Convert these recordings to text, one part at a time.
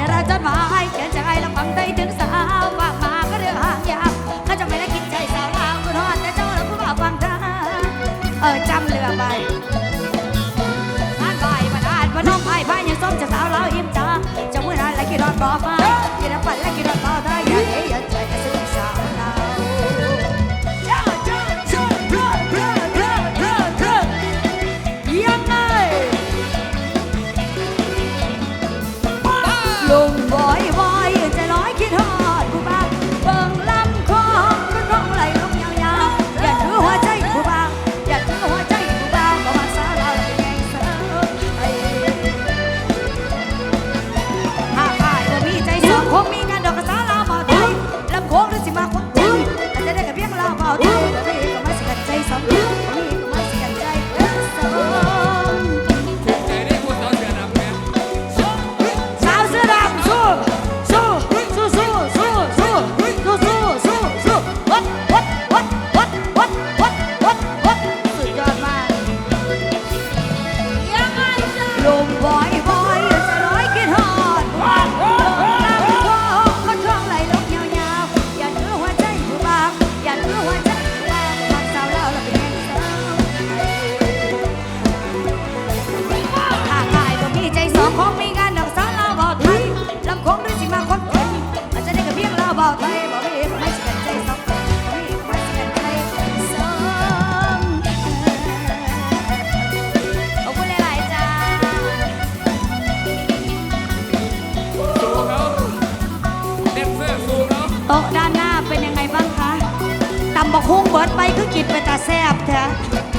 ดาราจดหมายเขียนจากไอ้ลำพังได้ถึงสาวบาง बहुत पाई को किट पता से आप था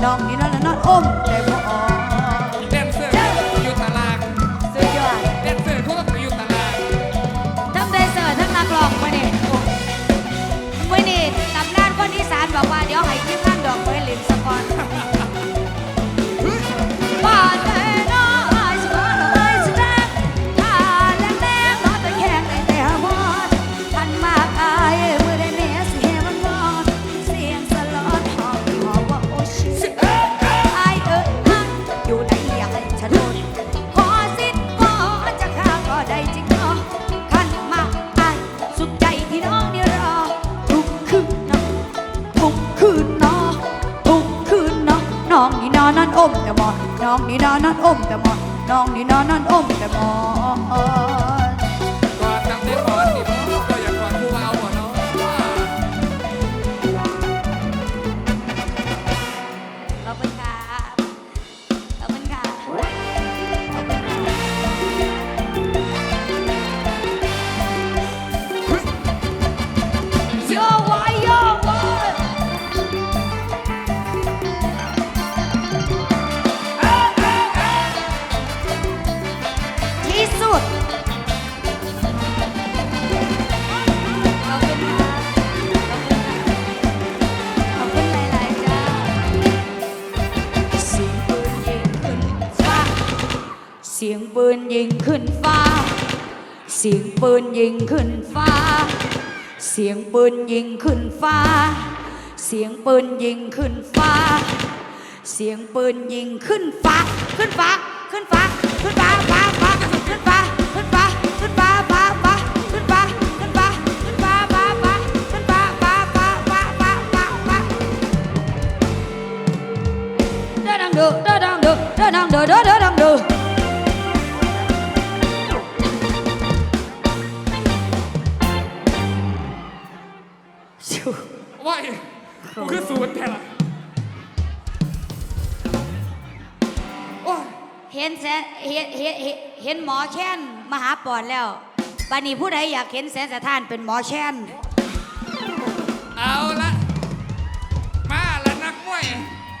no, you know. you know, no, no. ปืนยิงขึ้นฟ้า เสียงปืนยิงขึ้นฟ้า เสียงปืนยิงขึ้นฟ้า เสียงปืนยิงขึ้นฟ้า เสียงปืนยิงขึ้นฟ้า ขึ้นฟ้า ขึ้นฟ้า ขึ้นฟ้าฟ้า เห็นแสเห็นเห็นเห็นเห็นหมอแช่นมาหาปอดแล้วปานนี้ผู้ใดอยากเห็นแสนสถานเป็นหมอแช่นเอาละมาละนักมวย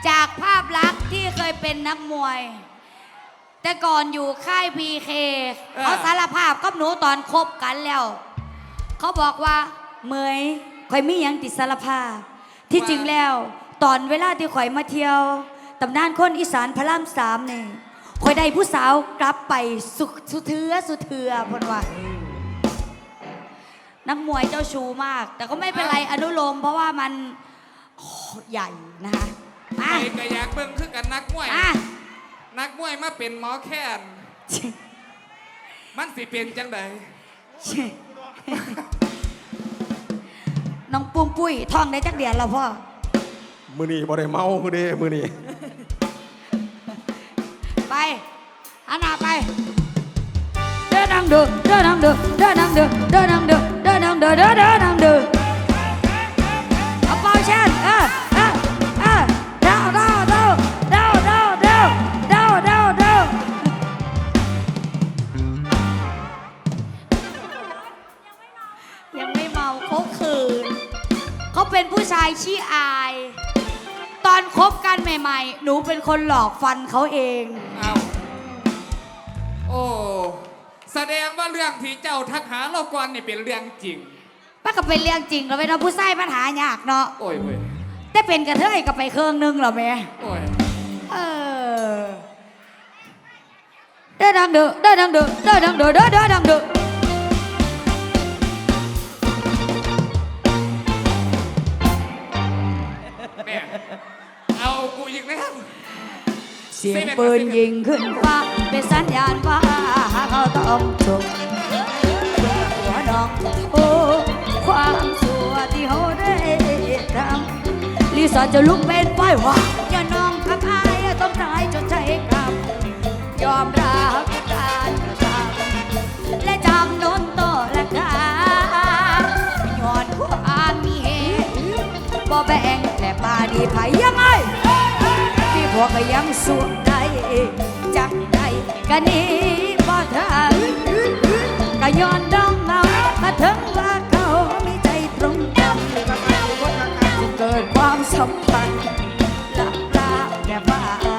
จากภาพลักษณ์ที่เคยเป็นนักมวย แต่ก่อนอยู่ค่ายพีเคเขาสารภาพกับหนูตอนคบกันแล้ว เขาบอกว่าเมยข่อยมีหยังติดสารภาพ ที่จริงแล้ว ตอนเวลาที่ข่อยมาเที่ยวตำนานคนอีสานพระรามสามนี่ข่ อยได้ผู้สาวกลับไปสุสุเทือสุเทือเพนว่านักมวยเจ้าชูมาก แต่ก็ไม่เป็นไรอนุโลม เพราะว่ามันโอ้ใหญ่นะคะใคอะรก็อยากเบิ่งคือกันนักมวย อะนักมวยมาเป็นหมอแค้นมันสิเป็นจังใดน้องปุ้มปุ้ยท่องได้จักเดียนแล้วพ่อ มือนี้บ่ได้เมามือนี้มือนี้ หันหน้าไป เดินนังเดินเดินนังเดินเดินนังเดินเดินนังเดินเดินนังเดินเดินเดินนังเดินเอาเป่าแช่นเออเออเออเดาเดาเดาเดาเดาเดาเดาเดาเดายังไม่เมาเขาคืนเขาเป็นผู้ชายชี้อาย ตอนคบกันใหม่ ๆ หนูเป็นคนหลอกฟันเขาเองเอา โอ้แสดงว่าเรื่องที่เจ้าทักหาเราก่อนนี่เป็นเรื่องจริง ป้าก็เป็นเรื่องจริงเราไปเนาะผู้ชายปัญหายากเนาะโอ้ยเว้ยแต่เป็นกระเทยก็ไปเครื่องนึงเหรอแม่โอ้ยเออเด้อดังเด้อเด้อดังเด้อเด้อดังเด้อเด้อเด้อดังเด้อ เสียงปืนยิงขึ้นฟ้า เป็นสัญญาณว่าเขาต้องจบหัวน้องโอ้ความสัวที่เขาได้ทำรีสอร์ทจะลุกเป็นไฟว่าอย่าน้องกับอายต้องตายจนใจกรรมยอมรับการกระทำและจำนนต่อละกันย้อนความมีเหตุบ่แบ่งและบาดีไผยังไง ที่พวกก็ยังสวงได้จักได้กันนี้บ่ทันกะย้อนดองเมามาถึงว่าเขามีใจตรงกันจะเกิดความสัมพันธ์หลับตาแค่ว่า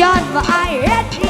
ยอดว่าไอ้เฮ็ด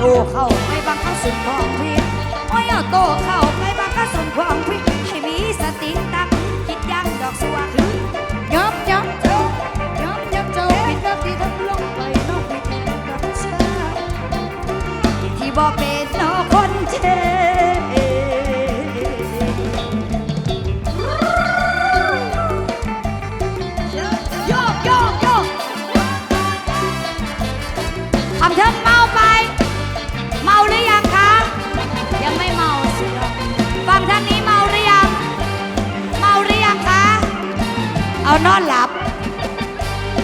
บังเข้าสุนของพี่โอ้ยเอาโตเข้าไปบังเข้าสุนของพี่ให้มีสติตั้งคิดยังดอกสัวคือยอมยอมเจ้ายอมยอมเจ้าผิดนักที่ทำลงไปน้องผิดกับชาที่บอกเป็นน้องคน